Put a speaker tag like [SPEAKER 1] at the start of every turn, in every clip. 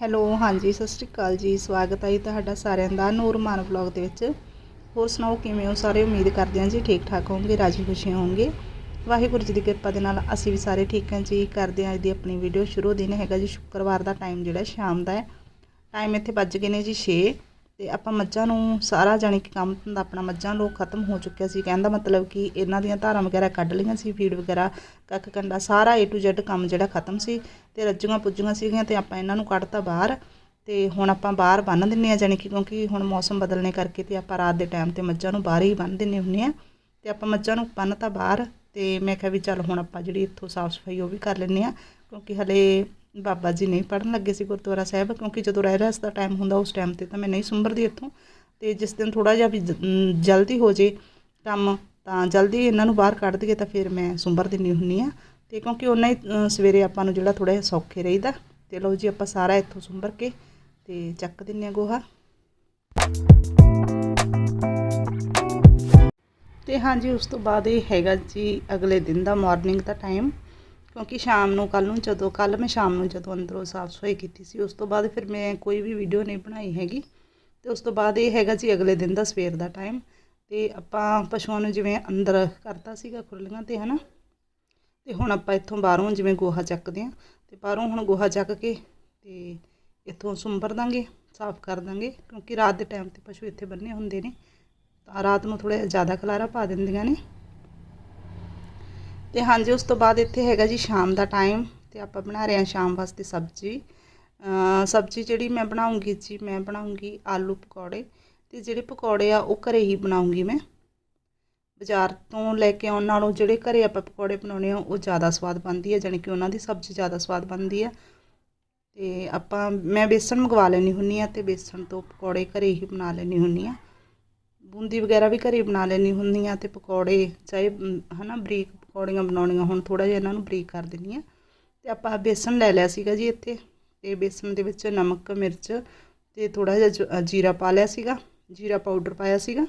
[SPEAKER 1] Hello, ਹਾਂਜੀ, ਸਤਿ ਸ਼੍ਰੀ ਅਕਾਲ ਜੀ। ਸਵਾਗਤ ਹੈ ਜੀ ਤੁਹਾਡਾ ਸਾਰਿਆਂ ਦਾ ਨੂਰਮਾਨ ਵਲੌਗ ਦੇ ਵਿੱਚ। ਹੋਰ ਸੁਣਾਓ, ਕਿਵੇਂ ਹੋ? ਸਾਰੇ ਉਮੀਦ ਕਰਦੇ ਹਾਂ ਜੀ ਠੀਕ ਠਾਕ ਹੋਵੋਗੇ, ਰਾਜੀ ਖੁਸ਼ੀ ਹੋਵੋਗੇ। ਵਾਹਿਗੁਰੂ ਜੀ ਦੀ ਕਿਰਪਾ ਦੇ ਨਾਲ ਅਸੀਂ ਵੀ ਸਾਰੇ ਠੀਕ ਹਾਂ ਜੀ। ਕਰਦੇ ਹਾਂ ਅੱਜ ਦੀ ਆਪਣੀ ਵੀਡੀਓ। ਸ਼ੁਰੂ ਦਿਨ ਹੈਗਾ ਜੀ, ਸ਼ੁੱਕਰਵਾਰ ਦਾ ਟਾਈਮ ਜਿਹੜਾ ਸ਼ਾਮ ਦਾ ਹੈ। ਟਾਈਮ ਇੱਥੇ ਵੱਜ ਗਏ ਨੇ ਜੀ 6 ਤੇ ਆਪਾਂ ਮੱਝਾਂ ਨੂੰ ਸਾਰਾ ਜਾਣੀ ਕਿ ਕੰਮ ਧੰਦਾ ਆਪਣਾ ਮੱਝਾਂ ਲੋਕ ਖਤਮ ਹੋ ਚੁੱਕਿਆ ਸੀ। ਕਹਿੰਦਾ ਮਤਲਬ ਕਿ ਇਹਨਾਂ ਦੀਆਂ ਧਾਰਾਂ ਵਗੈਰਾ ਕੱਢ ਲਈਆਂ ਸੀ, ਫੀਡ ਵਗੈਰਾ, ਕੱਖ ਕੰਡਾ, ਸਾਰਾ A to Z ਕੰਮ ਜਿਹੜਾ ਖਤਮ ਸੀ ਤੇ ਰੱਜੀਆਂ ਪੁੱਜੀਆਂ ਸੀਗੀਆਂ ਤੇ ਆਪਾਂ ਇਹਨਾਂ ਨੂੰ ਕੱਢਤਾ ਬਾਹਰ ਤੇ ਹੁਣ ਆਪਾਂ ਬਾਹਰ ਬੰਨ ਦਿੰਨੇ ਆ ਜਾਣੀ ਕਿ ਕਿਉਂਕਿ ਹੁਣ ਮੌਸਮ ਬਦਲਣੇ ਕਰਕੇ ਤੇ ਆਪਾਂ ਰਾਤ ਦੇ ਟਾਈਮ ਤੇ ਮੱਝਾਂ ਨੂੰ ਬਾਹਰ ਹੀ ਬੰਨ ਦਿੰਨੇ ਹੁੰਨੇ ਆ ਤੇ ਆਪਾਂ ਮੱਝਾਂ ਨੂੰ ਬੰਨਤਾ ਬਾਹਰ ਤੇ ਮੈਂ ਕਿਹਾ ਵੀ ਚੱਲ ਹੁਣ ਆਪਾਂ ਜਿਹੜੀ ਇੱਥੋਂ ਸਾਫ਼ ਸਫ਼ਾਈ ਉਹ ਵੀ ਕਰ ਲੈਂਦੇ ਆ ਕਿਉਂਕਿ ਹਲੇ ਬਾਬਾ ਜੀ ਨਹੀਂ ਪੜਨ ਲੱਗੇ ਸੀ ਗੁਰਦੁਆਰਾ ਸਾਹਿਬ, ਕਿਉਂਕਿ ਜਦੋਂ ਰਹਿ ਰਸ ਦਾ ਟਾਈਮ ਹੁੰਦਾ ਉਸ ਟਾਈਮ ਤੇ ਤਾਂ ਮੈਂ ਨਹੀਂ ਸੁੰਬਰਦੀ ਇੱਥੋਂ। ਤੇ ਜਿਸ ਦਿਨ ਥੋੜਾ ਜਿਹਾ ਵੀ ਜ- ਜਲਦੀ ਹੋ ਜੇ ਕੰਮ, ਤਾਂ ਜਲਦੀ ਇਹਨਾਂ ਨੂੰ ਬਾਹਰ ਕੱਢ ਦਈਏ ਤਾਂ ਫਿਰ ਮੈਂ ਸੁੰਬਰ ਦਿੰਨੀ ਹੁੰਨੀ ਆ ਤੇ ਕਿਉਂਕਿ ਉਹਨਾਂ ਹੀ ਸਵੇਰੇ ਆਪਾਂ ਨੂੰ ਜਿਹੜਾ ਥੋੜਾ ਜਿਹਾ ਸੌਖੇ ਰਹੀਦਾ। ਤੇ ਲਓ ਜੀ, ਆਪਾਂ ਸਾਰਾ ਇੱਥੋਂ ਸੁੰਬਰ ਕੇ ਤੇ ਚੱਕ ਦਿੰਨੇ ਆ ਗੋਹਾ। ਤੇ ਹਾਂਜੀ, ਉਸ ਤੋਂ ਬਾਅਦ ਇਹ ਹੈਗਾ ਜੀ ਅਗਲੇ ਦਿਨ ਦਾ ਮਾਰਨਿੰਗ ਦਾ ਟਾਈਮ ਕਿਉਂਕਿ ਸ਼ਾਮ ਨੂੰ ਕੱਲ ਨੂੰ ਜਦੋਂ ਕੱਲ ਮੈਂ ਸ਼ਾਮ ਨੂੰ ਜਦੋਂ ਅੰਦਰੋਂ ਸਾਫ਼ ਸਫ਼ਾਈ ਕੀਤੀ ਸੀ, ਉਸ ਤੋਂ ਬਾਅਦ ਫਿਰ ਮੈਂ ਕੋਈ ਵੀ ਵੀਡੀਓ ਨਹੀਂ ਬਣਾਈ ਹੈਗੀ। ਤੇ ਉਸ ਤੋਂ ਬਾਅਦ ਇਹ ਹੈਗਾ ਜੀ ਅਗਲੇ ਦਿਨ ਦਾ ਸਵੇਰ ਦਾ ਟਾਈਮ ਤੇ ਆਪਾਂ ਪਸ਼ੂਆਂ ਨੂੰ ਜਿਵੇਂ ਅੰਦਰ ਕਰਤਾ ਸੀਗਾ ਖੁਰਲੀਆਂ ਤੇ, ਹਨਾ? ਤੇ ਹੁਣ ਆਪਾਂ ਇੱਥੋਂ ਬਾਹਰੋਂ ਜਿਵੇਂ ਗੋਹਾ ਚੱਕਦੇ ਆਂ ਤੇ ਬਾਹਰੋਂ ਹੁਣ ਗੋਹਾ ਚੱਕ ਕੇ ਤੇ ਇੱਥੋਂ ਸੁੰਬਰ ਦਾਂਗੇ, ਸਾਫ਼ ਕਰ ਦਾਂਗੇ, ਕਿਉਂਕਿ ਰਾਤ ਦੇ ਟਾਈਮ ਤੇ ਪਸ਼ੂ ਇੱਥੇ ਬੰਨੇ ਹੁੰਦੇ ਨੇ, ਤਾਂ ਰਾਤ ਨੂੰ ਥੋੜਾ ਜ਼ਿਆਦਾ ਖਲਾਰਾ ਪਾ ਦਿੰਦੀਆਂ ਨੇ। ਤੇ ਹਾਂਜੀ, ਉਸ ਤੋਂ ਬਾਅਦ ਇੱਥੇ ਹੈਗਾ ਜੀ ਸ਼ਾਮ ਦਾ ਟਾਈਮ ਤੇ ਆਪਾਂ ਬਣਾ ਰਹੇ ਹਾਂ ਸ਼ਾਮ ਵਾਸਤੇ ਸਬਜ਼ੀ। ਸਬਜ਼ੀ ਜਿਹੜੀ ਮੈਂ ਬਣਾਉਂਗੀ ਜੀ, ਮੈਂ ਬਣਾਉਂਗੀ ਆਲੂ ਪਕੌੜੇ ਤੇ ਜਿਹੜੇ ਪਕੌੜੇ ਆ, ਉਹ ਘਰੇ ਹੀ ਬਣਾਉਂਗੀ ਮੈਂ। ਬਾਜ਼ਾਰ ਤੋਂ ਲੈ ਕੇ ਆਉਣ ਨਾਲੋਂ ਜਿਹੜੇ ਘਰੇ ਆਪਾਂ ਪਕੌੜੇ ਬਣਾਉਣੇ ਆ ਉਹ ਜ਼ਿਆਦਾ ਸਵਾਦ ਬਣਦੀ ਹੈ, ਜਾਣੀ ਕਿ ਉਹਨਾਂ ਦੀ ਸਬਜ਼ੀ ਜ਼ਿਆਦਾ ਸਵਾਦ ਬਣਦੀ ਆ ਤੇ ਆਪਾਂ, ਮੈਂ ਬੇਸਣ ਮੰਗਵਾ ਲੈਣੀ ਹੁੰਨੀ ਆ ਤੇ ਬੇਸਣ ਤੋਂ ਪਕੌੜੇ ਘਰੇ ਹੀ ਬਣਾ ਲੈਣੀ ਹੁੰਨੀ ਆ ਬੂੰਦੀ ਵਗੈਰਾ ਵੀ ਘਰੇ ਬਣਾ ਲੈਣੀ ਹੁੰਦੀ ਆ ਤੇ ਪਕੌੜੇ ਚਾਹੇ ਅਮ, ਹਨਾ ਬਰੀਕ ਪਕੌੜੀਆਂ ਬਣਾਉਣੀਆਂ ਹੁਣ ਥੋੜਾ ਜਿਹਾ ਇਹਨਾਂ ਨੂੰ ਬਰੀਕ ਕਰ ਦਿੰਨੀ ਆ ਤੇ ਆਪਾਂ ਬੇਸਨ ਲੈ ਲਿਆ ਸੀਗਾ ਜੀ ਇੱਥੇ ਤੇ ਬੇਸਣ ਦੇ ਵਿੱਚ ਨਮਕ ਮਿਰਚ ਤੇ ਥੋੜਾ ਜਿਹਾ ਜ- ਜੀਰਾ ਪਾ ਲਿਆ ਸੀਗਾ ਜੀਰਾ ਪਾਊਡਰ ਪਾਇਆ ਸੀਗਾ।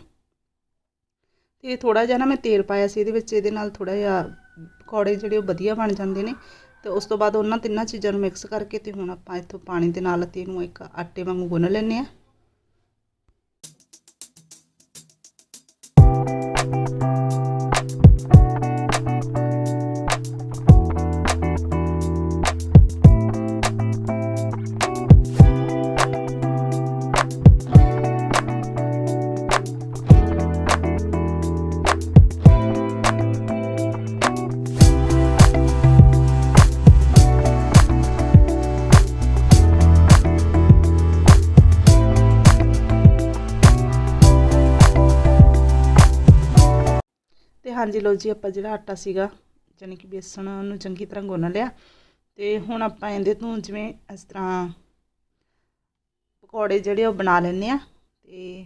[SPEAKER 1] ਤੇ ਥੋੜਾ ਜਿਹਾ ਨਾ ਮੈਂ ਤੇਲ ਪਾਇਆ ਸੀ ਇਹਦੇ ਵਿੱਚ ਇਹਦੇ ਨਾਲ ਥੋੜਾ ਜਿਹਾ ਪਕੌੜੇ ਜਿਹੜੇ ਉਹ ਵਧੀਆ ਬਣ ਜਾਂਦੇ ਨੇ। ਤੇ ਉਸ ਤੋਂ ਬਾਅਦ ਉਹਨਾਂ ਤਿੰਨਾਂ ਚੀਜ਼ਾਂ ਨੂੰ ਮਿਕਸ ਕਰਕੇ ਤੇ ਹੁਣ ਆਪਾਂ ਇੱਥੋਂ ਪਾਣੀ ਦੇ ਨਾਲ ਤੇ ਇਹਨੂੰ ਇੱਕ ਆਟੇ ਵਾਂਗੂ ਗੁੰਨ ਲੈਂਦੇ ਆ ਹਾਂਜੀ ਲਓ ਜੀ, ਆਪਾਂ ਜਿਹੜਾ ਆਟਾ ਸੀਗਾ ਯਾਨੀ ਕਿ ਬੇਸਣ ਨੂੰ ਚੰਗੀ ਤਰ੍ਹਾਂ ਗੁੰਨ ਲਿਆ। ਤੇ ਹੁਣ ਆਪਾਂ ਇਹਦੇ ਤੋਂ ਜਿਵੇਂ ਇਸ ਤਰ੍ਹਾਂ ਪਕੌੜੇ ਜਿਹੜੇ ਉਹ ਬਣਾ ਲੈਂਦੇ ਆ ਤੇ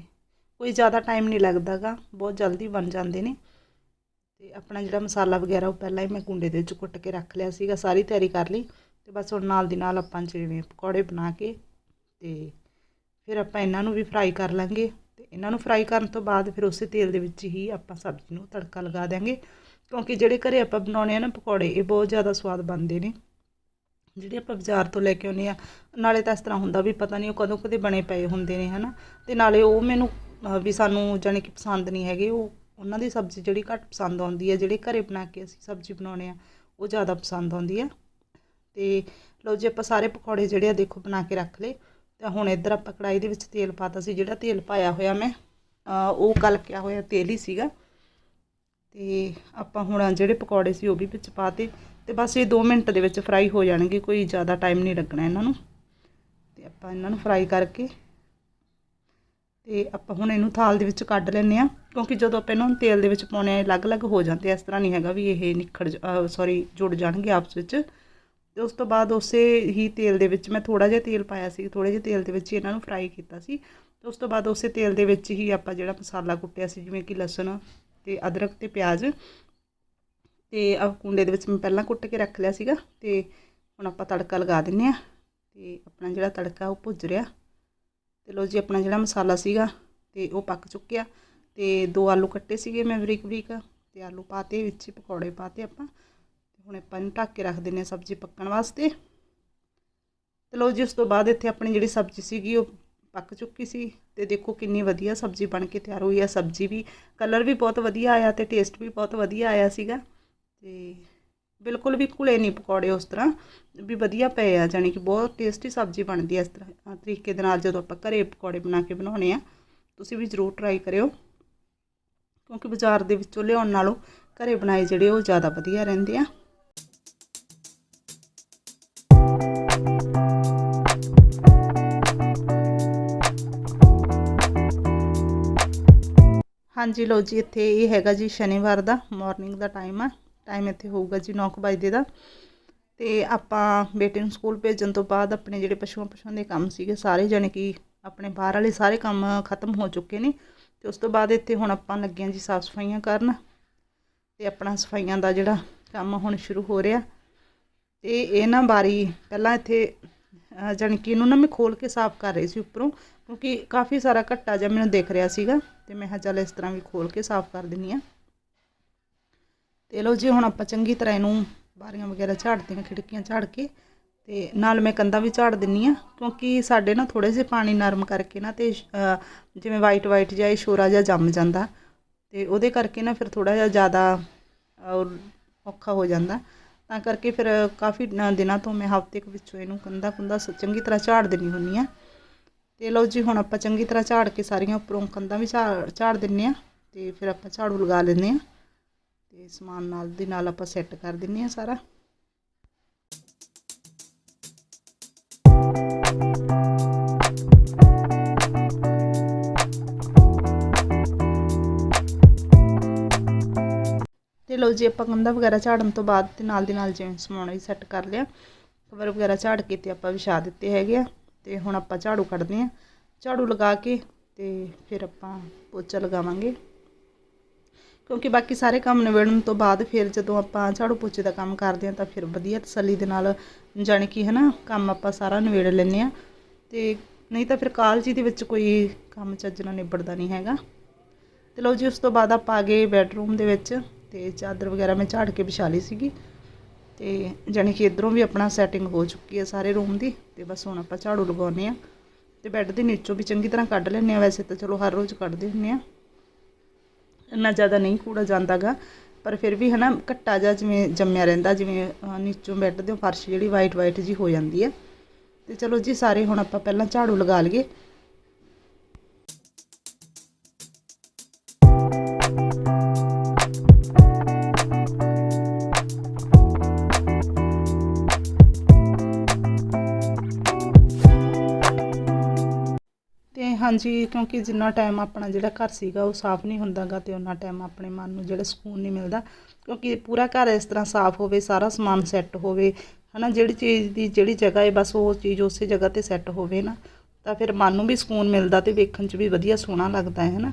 [SPEAKER 1] ਕੋਈ ਜ਼ਿਆਦਾ ਟਾਈਮ ਨਹੀਂ ਲੱਗਦਾਗਾ, ਬਹੁਤ ਜਲਦੀ ਬਣ ਜਾਂਦੇ ਨੇ। ਤੇ ਆਪਣਾ ਜਿਹੜਾ ਮਸਾਲਾ ਵਗੈਰਾ ਉਹ ਪਹਿਲਾਂ ਹੀ ਮੈਂ ਕੁੰਡੇ ਦੇ ਵਿੱਚ ਕੁੱਟ ਕੇ ਰੱਖ ਲਿਆ ਸੀਗਾ, ਸਾਰੀ ਤਿਆਰੀ ਕਰ ਲਈ। ਤੇ ਬਸ ਹੁਣ ਨਾਲ ਦੀ ਨਾਲ ਆਪਾਂ ਜਿਵੇਂ ਪਕੌੜੇ ਬਣਾ ਕੇ ਤੇ ਫਿਰ ਆਪਾਂ ਇਹਨਾਂ ਨੂੰ ਵੀ ਫਰਾਈ ਕਰ ਲਾਂਗੇ। ਇਹਨਾਂ ਨੂੰ ਫਰਾਈ ਕਰਨ ਤੋਂ ਬਾਅਦ ਫਿਰ ਉਸੇ ਤੇਲ ਦੇ ਵਿੱਚ ਹੀ ਆਪਾਂ ਸਬਜ਼ੀ ਨੂੰ ਤੜਕਾ ਲਗਾ ਦਿਆਂਗੇ। ਕਿਉਂਕਿ ਜਿਹੜੇ ਘਰੇ ਆਪਾਂ ਬਣਾਉਣੇ ਆ ਨਾ ਪਕੌੜੇ, ਇਹ ਬਹੁਤ ਜ਼ਿਆਦਾ ਸਵਾਦ ਬਣਦੇ ਨੇ। ਜਿਹੜੇ ਆਪਾਂ ਬਾਜ਼ਾਰ ਤੋਂ ਲੈ ਕੇ ਆਉਂਦੇ ਆ, ਨਾਲੇ ਤਾਂ ਇਸ ਤਰ੍ਹਾਂ ਹੁੰਦਾ ਵੀ ਪਤਾ ਨਹੀਂ ਉਹ ਕਦੋਂ ਕਦੇ ਬਣੇ ਪਏ ਹੁੰਦੇ ਨੇ, ਹਨਾ? ਤੇ ਨਾਲੇ ਉਹ ਮੈਨੂੰ ਵੀ ਸਾਨੂੰ ਜਾਣੀ ਕਿ ਪਸੰਦ ਨਹੀਂ ਹੈਗੇ, ਉਹ ਉਹਨਾਂ ਦੀ ਸਬਜ਼ੀ ਜਿਹੜੀ ਘੱਟ ਪਸੰਦ ਆਉਂਦੀ ਹੈ ਜਿਹੜੇ ਘਰੇ ਬਣਾ ਕੇ ਅਸੀਂ ਸਬਜ਼ੀ ਬਣਾਉਣੇ ਆ, ਉਹ ਜ਼ਿਆਦਾ ਪਸੰਦ ਆਉਂਦੀ ਆ। ਤੇ ਲਓ ਜੀ, ਆਪਾਂ ਸਾਰੇ ਪਕੌੜੇ ਜਿਹੜੇ ਆ ਦੇਖੋ ਬਣਾ ਕੇ ਰੱਖ ਲਏ। ਤਾਂ ਹੁਣ ਇੱਧਰ ਆਪਾਂ ਕੜਾਈ ਦੇ ਵਿੱਚ ਤੇਲ ਪਾਤਾ ਸੀ, ਜਿਹੜਾ ਤੇਲ ਪਾਇਆ ਹੋਇਆ ਮੈਂ ਉਹ ਕਲਕਿਆ ਹੋਇਆ ਤੇਲ ਹੀ ਸੀਗਾ। ਤੇ ਆਪਾਂ ਹੁਣ ਜਿਹੜੇ ਪਕੌੜੇ ਸੀ ਉਹ ਵੀ ਵਿੱਚ ਪਾਤੇ ਤੇ ਬਸ ਇਹ 2 ਮਿੰਟ ਦੇ ਵਿੱਚ ਫਰਾਈ ਹੋ ਜਾਣਗੇ, ਕੋਈ ਜ਼ਿਆਦਾ ਟਾਈਮ ਨਹੀਂ ਲੱਗਣਾ ਇਹਨਾਂ ਨੂੰ। ਤੇ ਆਪਾਂ ਇਹਨਾਂ ਨੂੰ ਫਰਾਈ ਕਰਕੇ ਤੇ ਆਪਾਂ ਹੁਣ ਇਹਨੂੰ ਥਾਲ ਦੇ ਵਿੱਚ ਕੱਢ ਲੈਂਦੇ ਆ ਕਿਉਂਕਿ ਜਦੋਂ ਆਪਾਂ ਇਹਨਾਂ ਨੂੰ ਤੇਲ ਦੇ ਵਿੱਚ ਪਾਉਣੇ ਆ ਅਲੱਗ-ਅਲੱਗ ਹੋ ਜਾਂਦੇ ਆ, ਇਸ ਤਰ੍ਹਾਂ ਨਹੀਂ ਹੈਗਾ ਵੀ ਇਹ ਨਿਖੜ ਸੌਰੀ ਜੁੜ ਜਾਣਗੇ ਆਪਸ ਵਿੱਚ। ਤੇ ਉਸ ਤੋਂ ਬਾਅਦ ਉਸੇ ਹੀ ਤੇਲ ਦੇ ਵਿੱਚ ਮੈਂ ਥੋੜਾ ਜਿਹਾ ਤੇਲ ਪਾਇਆ ਸੀ ਥੋੜੇ ਜਿਹੇ ਤੇਲ ਦੇ ਵਿੱਚ ਹੀ ਇਹਨਾਂ ਨੂੰ ਫਰਾਈ ਕੀਤਾ ਸੀ ਤੇ ਉਸ ਤੋਂ ਬਾਅਦ ਉਸੇ ਤੇਲ ਦੇ ਵਿੱਚ ਹੀ ਆਪਾਂ ਜਿਹੜਾ ਮਸਾਲਾ ਕੁੱਟਿਆ ਸੀ, ਜਿਵੇਂ ਕਿ ਲਸਣ ਤੇ ਅਦਰਕ ਤੇ ਪਿਆਜ਼ ਤੇ ਆ ਕੁੰਡੇ ਦੇ ਵਿੱਚ ਮੈਂ ਪਹਿਲਾਂ ਕੁੱਟ ਕੇ ਰੱਖ ਲਿਆ ਸੀਗਾ ਤੇ ਹੁਣ ਆਪਾਂ ਤੜਕਾ ਲਗਾ ਦਿੰਨੇ ਆ ਤੇ ਆਪਣਾ ਜਿਹੜਾ ਤੜਕਾ ਉਹ ਭੁੱਜ ਰਿਹਾ ਤੇ ਲੋ ਜੀ, ਆਪਣਾ ਜਿਹੜਾ ਮਸਾਲਾ ਸੀਗਾ ਤੇ ਉਹ ਪੱਕ ਚੁੱਕਿਆ ਤੇ ਦੋ ਆਲੂ ਕੱਟੇ ਸੀਗੇ ਮੈਂ ਬਰੀਕ ਬਰੀਕ ਤੇ ਆਲੂ ਪਾਤੇ ਵਿੱਚ ਪਕੌੜੇ ਪਾਤੇ ਆਪਾਂ ਹੁਣ ਆਪਾਂ ਇਹਨੂੰ ਢੱਕ ਕੇ ਰੱਖ ਦਿੰਨੇ ਆ ਸਬਜ਼ੀ ਪੱਕਣ ਵਾਸਤੇ। ਤੇ ਲਓ ਜੀ, ਉਸ ਤੋਂ ਬਾਅਦ ਇੱਥੇ ਆਪਣੀ ਜਿਹੜੀ ਸਬਜ਼ੀ ਸੀਗੀ, ਉਹ ਪੱਕ ਚੁੱਕੀ ਸੀ। ਤੇ ਦੇਖੋ ਕਿੰਨੀ ਵਧੀਆ ਸਬਜ਼ੀ ਬਣ ਕੇ ਤਿਆਰ ਹੋਈ ਆ। ਸਬਜ਼ੀ ਵੀ, ਕਲਰ ਵੀ ਬਹੁਤ ਵਧੀਆ ਆਇਆ ਤੇ ਟੇਸਟ ਵੀ ਬਹੁਤ ਵਧੀਆ ਆਇਆ ਸੀਗਾ। ਤੇ ਬਿਲਕੁਲ ਵੀ ਘੁਲੇ ਨਹੀਂ ਪਕੌੜੇ ਉਸ ਤਰ੍ਹਾਂ, ਵੀ ਵਧੀਆ ਪਏ ਆ, ਜਾਣੀ ਕਿ ਬਹੁਤ ਟੇਸਟੀ ਸਬਜ਼ੀ ਬਣਦੀ ਹੈ ਇਸ ਤਰ੍ਹਾਂ। ਤਰੀਕੇ ਦੇ ਨਾਲ ਜਦੋਂ ਆਪਾਂ ਘਰੇ ਪਕੌੜੇ ਬਣਾ ਕੇ ਬਣਾਉਣੇ ਆ, ਤੁਸੀਂ ਵੀ ਜ਼ਰੂਰ ਟਰਾਈ ਕਰਿਓ। ਕਿਉਂਕਿ ਬਾਜ਼ਾਰ ਦੇ ਵਿੱਚੋਂ ਲਿਆਉਣ ਨਾਲੋਂ ਘਰੇ ਬਣਾਏ ਜਿਹੜੇ ਉਹ ਜ਼ਿਆਦਾ ਵਧੀਆ ਰਹਿੰਦੇ ਆ। ਹਾਂਜੀ ਲਓ ਜੀ, ਇੱਥੇ ਇਹ ਹੈਗਾ ਜੀ ਸ਼ਨੀਵਾਰ ਦਾ ਮਾਰਨਿੰਗ ਦਾ ਟਾਈਮ ਆ। ਟਾਈਮ ਇੱਥੇ ਹੋਊਗਾ ਜੀ 9 ਵਜੇ ਦਾ। ਤੇ ਆਪਾਂ ਬੇਟੇ ਨੂੰ ਸਕੂਲ ਭੇਜਣ ਤੋਂ ਬਾਅਦ ਆਪਣੇ ਜਿਹੜੇ ਪਸ਼ੂਆਂ ਪਸ਼ੂਆਂ ਦੇ ਕੰਮ ਸੀਗੇ, ਸਾਰੇ ਜਾਣੀ ਕਿ ਆਪਣੇ ਬਾਹਰ ਵਾਲੇ ਸਾਰੇ ਕੰਮ ਖਤਮ ਹੋ ਚੁੱਕੇ ਨੇ। ਤੇ ਉਸ ਤੋਂ ਬਾਅਦ ਇੱਥੇ ਹੁਣ ਆਪਾਂ ਲੱਗੀਆਂ ਜੀ ਸਾਫ਼ ਸਫਾਈਆਂ ਕਰਨ। ਤੇ ਆਪਣਾ ਸਫਾਈਆਂ ਦਾ ਜਿਹੜਾ ਕੰਮ ਹੁਣ ਸ਼ੁਰੂ ਹੋ ਰਿਹਾ। ਤੇ ਇਹ ਨਾ ਬਾਰੀ ਪਹਿਲਾਂ ਇੱਥੇ ਅਹ ਜਾਣੀ ਕਿ ਇਹਨੂੰ ਨਾ ਮੈਂ ਖੋਲ ਕੇ ਸਾਫ਼ ਕਰ ਰਹੀ ਸੀ ਉੱਪਰੋਂ, ਕਿਉਂਕਿ ਕਾਫੀ ਸਾਰਾ ਘੱਟਾ ਜਿਹਾ ਮੈਨੂੰ ਦਿਖ ਰਿਹਾ ਸੀਗਾ ਤੇ ਮੈਂ ਹਾਂ ਚੱਲ ਇਸ ਤਰ੍ਹਾਂ ਵੀ ਖੋਲ ਕੇ ਸਾਫ਼ ਕਰ ਦਿੰਨੀ ਆ ਤੇ ਲਓ ਜੀ, ਹੁਣ ਆਪਾਂ ਚੰਗੀ ਤਰ੍ਹਾਂ ਇਹਨੂੰ ਬਾਰੀਆਂ ਵਗੈਰਾ ਝਾੜਦੀਆਂ ਖਿੜਕੀਆਂ ਝਾੜ ਕੇ ਤੇ ਨਾਲ ਮੈਂ ਕੰਧਾਂ ਵੀ ਝਾੜ ਦਿੰਨੀ ਆ ਕਿਉਂਕਿ ਸਾਡੇ ਨਾ ਥੋੜੇ ਜਿਹੇ ਪਾਣੀ ਨਰਮ ਕਰਕੇ ਨਾ ਤੇ ਜਿਵੇਂ ਵਾਈਟ ਵਾਈਟ ਜਿਹਾ ਇਹ ਸ਼ੋਰਾ ਜਿਹਾ ਜੰਮ ਜਾਂਦਾ ਤੇ ਉਹਦੇ ਕਰਕੇ ਨਾ ਫਿਰ ਥੋੜਾ ਜਿਹਾ ਜ਼ਿਆਦਾ ਔਖਾ ਹੋ ਜਾਂਦਾ। ਤਾਂ ਕਰਕੇ ਫਿਰ ਕਾਫੀ ਦਿਨਾਂ ਤੋਂ ਮੈਂ ਹਫ਼ਤੇ ਕੁ ਵਿੱਚੋਂ ਇਹਨੂੰ ਕੰਧਾ ਕੁੰਧਾ ਸ- ਚੰਗੀ ਤਰ੍ਹਾਂ ਝਾੜ ਦਿੰਨੀ ਹੁੰਨੀ ਆ ਤੇ ਲਓ ਜੀ, ਹੁਣ ਆਪਾਂ ਚੰਗੀ ਤਰ੍ਹਾਂ ਝਾੜ ਕੇ ਸਾਰੀਆਂ ਉੱਪਰੋਂ ਕੰਧਾਂ ਵੀ ਝਾੜ ਝਾੜ ਦਿੰਨੇ ਆ ਤੇ ਫਿਰ ਆਪਾਂ ਝਾੜੂ ਲਗਾ ਲੈਂਦੇ ਆ ਤੇ ਸਮਾਨ ਨਾਲ ਦੀ ਨਾਲ ਆਪਾਂ ਸੈੱਟ ਕਰ ਦਿੰਨੇ ਆ ਸਾਰਾ। ਤੇ ਲਓ ਜੀ ਆਪਾਂ ਕੰਧਾਂ ਵਗੈਰਾ ਝਾੜਨ ਤੋਂ ਬਾਅਦ ਤੇ ਨਾਲ ਦੀ ਨਾਲ ਜਿਵੇਂ ਸਮਾਉਣਾ ਵੀ ਸੈੱਟ ਕਰ ਲਿਆ। ਕਵਰ ਵਗੈਰਾ ਝਾੜ ਕੇ ਤੇ ਆਪਾਂ ਵਿਛਾ ਦਿੱਤੇ ਹੈਗੇ ਆ ਤੇ ਹੁਣ ਆਪਾਂ ਝਾੜੂ ਕੱਢਦੇ ਆ। ਝਾੜੂ ਲਗਾ ਕੇ ਤੇ ਫਿਰ ਆਪਾਂ ਪੋਚਾ ਲਗਾਵਾਂਗੇ। ਕਿਉਂਕਿ ਬਾਕੀ ਸਾਰੇ ਕੰਮ ਨਿਬੇੜਨ ਤੋਂ ਬਾਅਦ ਫਿਰ ਜਦੋਂ ਆਪਾਂ ਝਾੜੂ ਪੋਚੇ ਦਾ ਕੰਮ ਕਰਦੇ ਆ ਤਾਂ ਫਿਰ ਵਧੀਆ ਤਸੱਲੀ ਦੇ ਨਾਲ ਜਾਣੀ ਕਿ ਹਨਾ ਕੰਮ ਆਪਾਂ ਸਾਰਾ ਨਿਬੇੜ ਲੈਂਦੇ ਆ। ਤੇ ਨਹੀਂ ਤਾਂ ਫਿਰ ਕਾਲਜੀ ਦੇ ਵਿੱਚ ਕੋਈ ਕੰਮ ਚੱਜ ਨਾਲ ਨਿਬੜਦਾ ਨਹੀਂ ਹੈਗਾ। ਤੇ ਲਓ ਜੀ ਉਸ ਤੋਂ ਬਾਅਦ ਆਪਾਂ ਆ ਗਏ ਬੈਡਰੂਮ ਦੇ ਵਿੱਚ। ਤੇ ਚਾਦਰ ਵਗੈਰਾ ਮੈਂ ਝਾੜ ਕੇ ਵਿਛਾ ਲਈ ਸੀਗੀ। ਤੇ ਜਾਣੀ ਕਿ ਇਧਰੋਂ ਵੀ ਆਪਣਾ ਸੈਟਿੰਗ ਹੋ ਚੁੱਕੀ ਹੈ ਸਾਰੇ ਰੂਮ ਦੀ ਤੇ ਬਸ ਹੁਣ ਆਪਾਂ ਝਾੜੂ ਲਗਾਉਨੇ ਆ ਤੇ ਬੈੱਡ ਦੇ ਨੀਚੋਂ ਵੀ ਚੰਗੀ ਤਰ੍ਹਾਂ ਕੱਢ ਲੈਂਦੇ ਆ ਵੈਸੇ ਤਾਂ ਚਲੋ ਹਰ ਰੋਜ਼ ਕੱਢਦੇ ਹੁੰਨੇ ਆ ਇੰਨਾ ਜ਼ਿਆਦਾ ਨਹੀਂ ਕੂੜਾ ਜਾਂਦਾਗਾ, ਪਰ ਫਿਰ ਵੀ ਹਨਾ ਘੱਟਾ ਜਿਹਾ ਜਿਵੇਂ ਜੰਮਿਆ ਰਹਿੰਦਾ, ਜਿਵੇਂ ਨੀਚੋਂ ਬੈੱਡ ਦੇ ਫਰਸ਼ ਜਿਹੜੀ ਵਾਈਟ ਵਾਈਟ ਜੀ ਹੋ ਜਾਂਦੀ ਹੈ। ਤੇ ਚਲੋ ਜੀ ਸਾਰੇ ਹੁਣ ਆਪਾਂ ਪਹਿਲਾਂ ਝਾੜੂ ਲਗਾ ਲਈਏ। ਹਾਂਜੀ, ਕਿਉਂਕਿ ਜਿੰਨਾ ਟਾਈਮ ਆਪਣਾ ਜਿਹੜਾ ਘਰ ਸੀਗਾ ਉਹ ਸਾਫ਼ ਨਹੀਂ ਹੁੰਦਾਗਾ ਤੇ ਉਹਨਾਂ ਟਾਈਮ ਆਪਣੇ ਮਨ ਨੂੰ ਜਿਹੜਾ ਸਕੂਨ ਨਹੀਂ ਮਿਲਦਾ। ਕਿਉਂਕਿ ਪੂਰਾ ਘਰ ਇਸ ਤਰ੍ਹਾਂ ਸਾਫ਼ ਹੋਵੇ, ਸਾਰਾ ਸਮਾਨ ਸੈੱਟ ਹੋਵੇ, ਹਨਾ, ਜਿਹੜੀ ਚੀਜ਼ ਦੀ ਜਿਹੜੀ ਜਗ੍ਹਾ ਹੈ ਬਸ ਉਹ ਚੀਜ਼ ਉਸੇ ਜਗ੍ਹਾ ਤੇ ਸੈੱਟ ਹੋਵੇ ਨਾ, ਤਾਂ ਫਿਰ ਮਨ ਨੂੰ ਵੀ ਸਕੂਨ ਮਿਲਦਾ ਤੇ ਵੇਖਣ 'ਚ ਵੀ ਵਧੀਆ ਸੋਹਣਾ ਲੱਗਦਾ ਹੈ ਹਨਾ।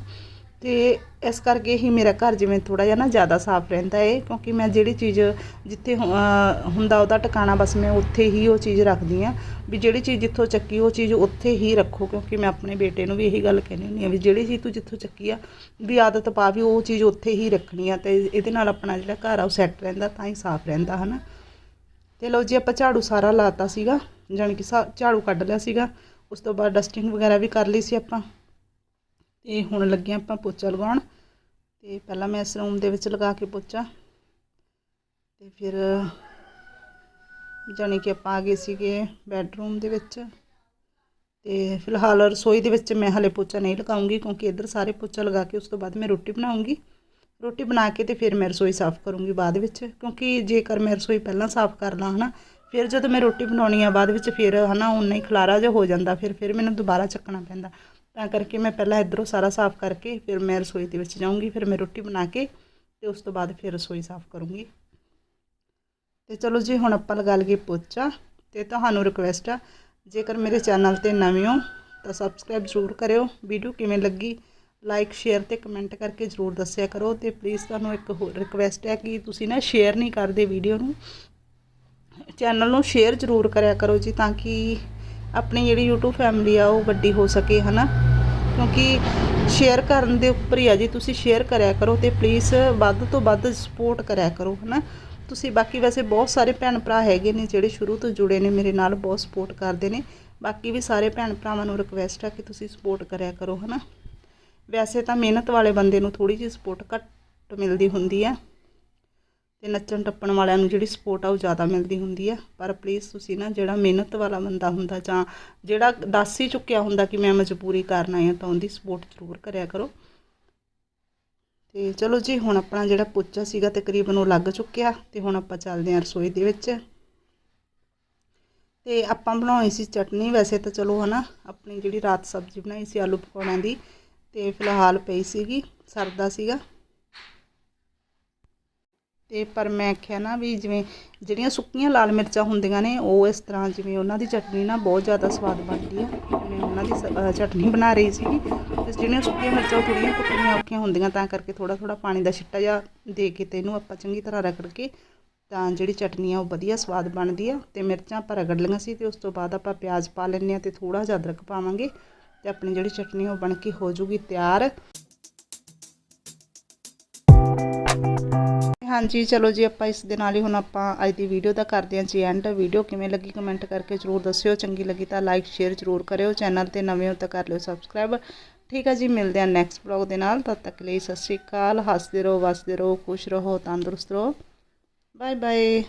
[SPEAKER 1] ਤੇ ਇਸ ਕਰਕੇ ਹੀ ਮੇਰਾ ਘਰ ਜਿਵੇਂ ਥੋੜਾ ਜਿਹਾ ਨਾ ਜ਼ਿਆਦਾ ਸਾਫ਼ ਰਹਿੰਦਾ ਏ, ਕਿਉਂਕਿ ਮੈਂ ਜਿਹੜੀ ਚੀਜ਼ ਜਿੱਥੇ ਹੁੰਦਾ ਉਹਦਾ ਟਿਕਾਣਾ ਬਸ ਮੈਂ ਉੱਥੇ ਹੀ ਉਹ ਚੀਜ਼ ਰੱਖਦੀ ਆ ਵੀ ਜਿਹੜੀ ਚੀਜ਼ ਜਿੱਥੋਂ ਚੱਕੀ ਉਹ ਚੀਜ਼ ਉੱਥੇ ਹੀ ਰੱਖੋ, ਕਿਉਂਕਿ ਮੈਂ ਆਪਣੇ ਬੇਟੇ ਨੂੰ ਵੀ ਇਹੀ ਗੱਲ ਕਹਿੰਦੀ ਹੁੰਦੀ ਆ ਵੀ ਜਿਹੜੀ ਚੀਜ਼ ਤੂੰ ਜਿੱਥੋਂ ਚੱਕੀ ਆ, ਵੀ ਆਦਤ ਪਾ ਵੀ ਉਹ ਚੀਜ਼ ਉੱਥੇ ਹੀ ਰੱਖਣੀ ਆ ਤੇ ਇਹਦੇ ਨਾਲ ਆਪਣਾ ਜਿਹੜਾ ਘਰ ਆ ਉਹ ਸੈੱਟ ਰਹਿੰਦਾ, ਤਾਂ ਹੀ ਸਾਫ਼ ਰਹਿੰਦਾ, ਹਨਾ। ਤੇ ਲਓ ਜੀ ਆਪਾਂ ਝਾੜੂ ਸਾਰਾ ਲਾਤਾ ਸੀਗਾ, ਜਾਣੀ ਕਿ ਸਾ- ਝਾੜੂ ਕੱਢ ਲਿਆ ਸੀਗਾ, ਉਸ ਤੋਂ ਬਾਅਦ ਡਸਟਿੰਗ ਵਗੈਰਾ ਵੀ ਕਰ ਲਈ ਸੀ ਆਪਾਂ। ਇਹ ਹੁਣ ਲੱਗੇ ਆਪਾਂ ਪੋਚਾ ਲਗਾਉਣ ਤੇ ਪਹਿਲਾਂ ਮੈਂ ਇਸ ਰੂਮ ਦੇ ਵਿੱਚ ਲਗਾ ਕੇ ਪੋਚਾ ਤੇ ਫਿਰ ਜਾਣੀ ਕਿ ਆਪਾਂ ਆ ਗਏ ਸੀਗੇ ਬੈੱਡਰੂਮ ਦੇ ਵਿੱਚ ਤੇ ਫਿਲਹਾਲ ਰਸੋਈ ਦੇ ਵਿੱਚ ਮੈਂ ਹਲੇ ਪੋਚਾ ਨਹੀਂ ਲਗਾਉਂਗੀ ਕਿਉਂਕਿ ਇੱਧਰ ਸਾਰੇ ਪੋਚਾ ਲਗਾ ਕੇ ਉਸ ਤੋਂ ਬਾਅਦ ਮੈਂ ਰੋਟੀ ਬਣਾਉਂਗੀ। ਰੋਟੀ ਬਣਾ ਕੇ ਤੇ ਫਿਰ ਮੈਂ ਰਸੋਈ ਸਾਫ਼ ਕਰੂੰਗੀ ਬਾਅਦ ਵਿੱਚ ਕਿਉਂਕਿ ਜੇਕਰ ਮੈਂ ਰਸੋਈ ਪਹਿਲਾਂ ਸਾਫ਼ ਕਰ ਲਾਂ ਹਨਾ, ਫਿਰ ਜਦੋਂ ਮੈਂ ਰੋਟੀ ਬਣਾਉਣੀ ਆ ਬਾਅਦ ਵਿੱਚ ਫਿਰ ਹਨਾ ਉਨਾ ਹੀ ਖਲਾਰਾ ਜਿਹਾ ਹੋ ਜਾਂਦਾ, ਫਿਰ ਫਿਰ ਮੈਨੂੰ ਦੁਬਾਰਾ ਚੱਕਣਾ ਪੈਂਦਾ। ਤਾਂ ਕਰਕੇ ਮੈਂ ਪਹਿਲਾਂ ਇੱਧਰੋਂ ਸਾਰਾ ਸਾਫ਼ ਕਰਕੇ ਫਿਰ ਮੈਂ ਰਸੋਈ ਦੇ ਵਿੱਚ ਜਾਊਂਗੀ, ਫਿਰ ਮੈਂ ਰੋਟੀ ਬਣਾ ਕੇ ਤੇ ਉਸ ਤੋਂ ਬਾਅਦ ਫਿਰ ਰਸੋਈ ਸਾਫ਼ ਕਰੂੰਗੀ। ਤੇ ਚਲੋ ਜੀ, ਹੁਣ ਆਪਾਂ ਲਗਾ ਲਈਏ ਪੋਚਾ ਤੇ ਤੁਹਾਨੂੰ ਰਿਕੁਐਸਟ ਆ, ਜੇਕਰ ਮੇਰੇ ਚੈਨਲ ਤੇ ਨਵੇਂ ਹੋ ਤਾਂ ਸਬਸਕ੍ਰਾਈਬ ਜ਼ਰੂਰ ਕਰਿਓ। ਵੀਡੀਓ ਕਿਵੇਂ ਲੱਗੀ? ਲਾਈਕ ਸ਼ੇਅਰ ਤੇ ਕਮੈਂਟ ਕਰਕੇ ਜ਼ਰੂਰ ਦੱਸਿਆ ਕਰੋ ਤੇ ਪਲੀਜ਼ ਤੁਹਾਨੂੰ ਇੱਕ ਹੋਰ ਰਿਕੁਐਸਟ ਹੈ ਕਿ ਤੁਸੀਂ ਨਾ ਸ਼ੇਅਰ ਨਹੀਂ ਕਰਦੇ ਵੀਡੀਓ ਨੂੰ। ਚੈਨਲ ਨੂੰ ਸ਼ੇਅਰ ਜ਼ਰੂਰ ਕਰਿਆ ਕਰੋ ਜੀ ਤਾਂ ਕਿ ਆਪਣੀ ਜਿਹੜੀ YouTube ਫੈਮਿਲੀ ਆ ਉਹ ਵੱਡੀ ਹੋ ਸਕੇ, ਹਨਾ? ਕਿਉਂਕਿ ਸ਼ੇਅਰ ਕਰਨ ਦੇ ਉੱਪਰ ਹੀ ਆ ਜੀ, ਤੁਸੀਂ ਸ਼ੇਅਰ ਕਰਿਆ ਕਰੋ ਤੇ ਪਲੀਜ਼ ਵੱਧ ਤੋਂ ਵੱਧ ਸਪੋਰਟ ਕਰਿਆ ਕਰੋ, ਹਨਾ? ਤੁਸੀਂ ਬਾਕੀ ਵੈਸੇ ਬਹੁਤ ਸਾਰੇ ਭੈਣ ਭਰਾ ਹੈਗੇ ਨੇ ਜਿਹੜੇ ਸ਼ੁਰੂ ਤੋਂ ਜੁੜੇ ਨੇ, ਮੇਰੇ ਨਾਲ ਬਹੁਤ ਸਪੋਰਟ ਕਰਦੇ ਨੇ। ਬਾਕੀ ਵੀ ਸਾਰੇ ਭੈਣ ਭਰਾਵਾਂ ਨੂੰ ਰਿਕਵੈਸਟ ਆ ਕਿ ਤੁਸੀਂ ਸਪੋਰਟ ਕਰਿਆ ਕਰੋ, ਹਨਾ? ਵੈਸੇ ਤਾਂ ਮਿਹਨਤ ਵਾਲੇ ਬੰਦੇ ਨੂੰ ਥੋੜੀ ਜਿਹੀ ਸਪੋਰਟ ਘੱਟ ਮਿਲਦੀ ਹੁੰਦੀ ਆ। ਅਤੇ ਨੱਚਣ ਟੱਪਣ ਵਾਲਿਆਂ ਨੂੰ ਜਿਹੜੀ ਸਪੋਰਟ ਆ ਉਹ ਜ਼ਿਆਦਾ ਮਿਲਦੀ ਹੁੰਦੀ ਆ। ਪਰ ਪਲੀਜ਼ ਤੁਸੀਂ ਨਾ ਜਿਹੜਾ ਮਿਹਨਤ ਵਾਲਾ ਬੰਦਾ ਹੁੰਦਾ ਜਾਂ ਜਿਹੜਾ ਦੱਸ ਹੀ ਚੁੱਕਿਆ ਹੁੰਦਾ ਕਿ ਮੈਂ ਮਜਬੂਰੀ ਕਰਨ ਆਇਆ ਤਾਂ ਉਹਦੀ ਸਪੋਰਟ ਜ਼ਰੂਰ ਕਰਿਆ ਕਰੋ। ਤੇ ਚਲੋ ਜੀ, ਹੁਣ ਆਪਣਾ ਜਿਹੜਾ ਪੋਚਾ ਸੀਗਾ ਤਕਰੀਬਨ ਉਹ ਲੱਗ ਚੁੱਕਿਆ ਤੇ ਹੁਣ ਆਪਾਂ ਚੱਲਦੇ ਹਾਂ ਰਸੋਈ ਦੇ ਵਿੱਚ। ਤੇ ਆਪਾਂ ਬਣਾਉਣੀ ਸੀ ਚਟਨੀ, ਵੈਸੇ ਤਾਂ ਚਲੋ ਹਨਾ, ਆਪਣੀ ਜਿਹੜੀ ਰਾਤ ਸਬਜ਼ੀ ਬਣਾਈ ਸੀ ਆਲੂ ਪਕੌੜਿਆਂ ਦੀ ਤੇ ਫਿਲਹਾਲ ਪਈ ਸੀਗੀ, ਸਰਦਾ ਸੀਗਾ। ਤੇ ਪਰ ਮੈਂ ਆਖਿਆ ਨਾ ਵੀ ਜਿਵੇਂ ਜਿਹੜੀਆਂ ਸੁੱਕੀਆਂ ਲਾਲ ਮਿਰਚਾਂ ਹੁੰਦੀਆਂ ਨੇ, ਉਹ ਇਸ ਤਰ੍ਹਾਂ ਜਿਵੇਂ ਉਹਨਾਂ ਦੀ ਚਟਨੀ ਨਾ ਬਹੁਤ ਜ਼ਿਆਦਾ ਸਵਾਦ ਬਣਦੀ ਆ। ਮੈਂ ਉਹਨਾਂ ਦੀ ਸ- ਚਟਨੀ ਬਣਾ ਰਹੀ ਸੀਗੀ। ਤੇ ਜਿਹੜੀਆਂ ਸੁੱਕੀਆਂ ਮਿਰਚਾਂ ਉਹ ਥੋੜ੍ਹੀਆਂ ਕੁੱਟਣੀਆਂ ਔਖੀਆਂ ਹੁੰਦੀਆਂ, ਤਾਂ ਕਰਕੇ ਥੋੜਾ ਥੋੜਾ ਪਾਣੀ ਦਾ ਛਿੱਟਾ ਜਿਹਾ ਦੇ ਕੇ ਤੇ ਇਹਨੂੰ ਆਪਾਂ ਚੰਗੀ ਤਰ੍ਹਾਂ ਰਗੜ ਕੇ ਤਾਂ ਜਿਹੜੀ ਚਟਨੀ ਆ ਉਹ ਵਧੀਆ ਸਵਾਦ ਬਣਦੀ ਆ। ਤੇ ਮਿਰਚਾਂ ਆਪਾਂ ਰਗੜ ਲਈਆਂ ਸੀ ਤੇ ਉਸ ਤੋਂ ਬਾਅਦ ਆਪਾਂ ਪਿਆਜ਼ ਪਾ ਲੈਂਦੇ ਆ ਤੇ ਥੋੜਾ ਜਿਹਾ ਅਦਰਕ ਪਾਵਾਂਗੇ ਤੇ ਆਪਣੀ ਜਿਹੜੀ ਚਟਨੀ ਉਹ ਬਣ ਕੇ ਹੋ ਜੂਗੀ ਤਿਆਰ। ਹਾਂਜੀ, ਚਲੋ ਜੀ, ਆਪਾਂ ਇਸ ਦੇ ਨਾਲ ਹੀ ਹੁਣ ਆਪਾਂ ਅੱਜ ਦੀ ਵੀਡੀਓ ਦਾ ਕਰਦੇ ਹਾਂ ਜੀ ਐਂਡ ਵੀਡੀਓ ਕਿਵੇਂ ਲੱਗੀ ਕਮੈਂਟ ਕਰਕੇ ਜਰੂਰ ਦੱਸਿਓ, ਚੰਗੀ ਲੱਗੀ ਤਾਂ ਲਾਈਕ ਸ਼ੇਅਰ ਜਰੂਰ ਕਰਿਓ ਚੈਨਲ ਤੇ ਨਵੇਂ ਹੋ ਤਾਂ ਕਰ ਲਿਓ ਸਬਸਕ੍ਰਾਈਬ ਠੀਕ ਹੈ ਜੀ, ਮਿਲਦੇ ਹਾਂ ਨੈਕਸਟ ਵਲੌਗ ਦੇ ਨਾਲ, ਤਦ ਤੱਕ ਲਈ ਸਤਿ ਸ਼੍ਰੀ ਅਕਾਲ, ਹੱਸਦੇ ਰਹੋ, ਵਸਦੇ ਰਹੋ, ਖੁਸ਼ ਰਹੋ, ਤੰਦਰੁਸਤ ਰਹੋ। Bye bye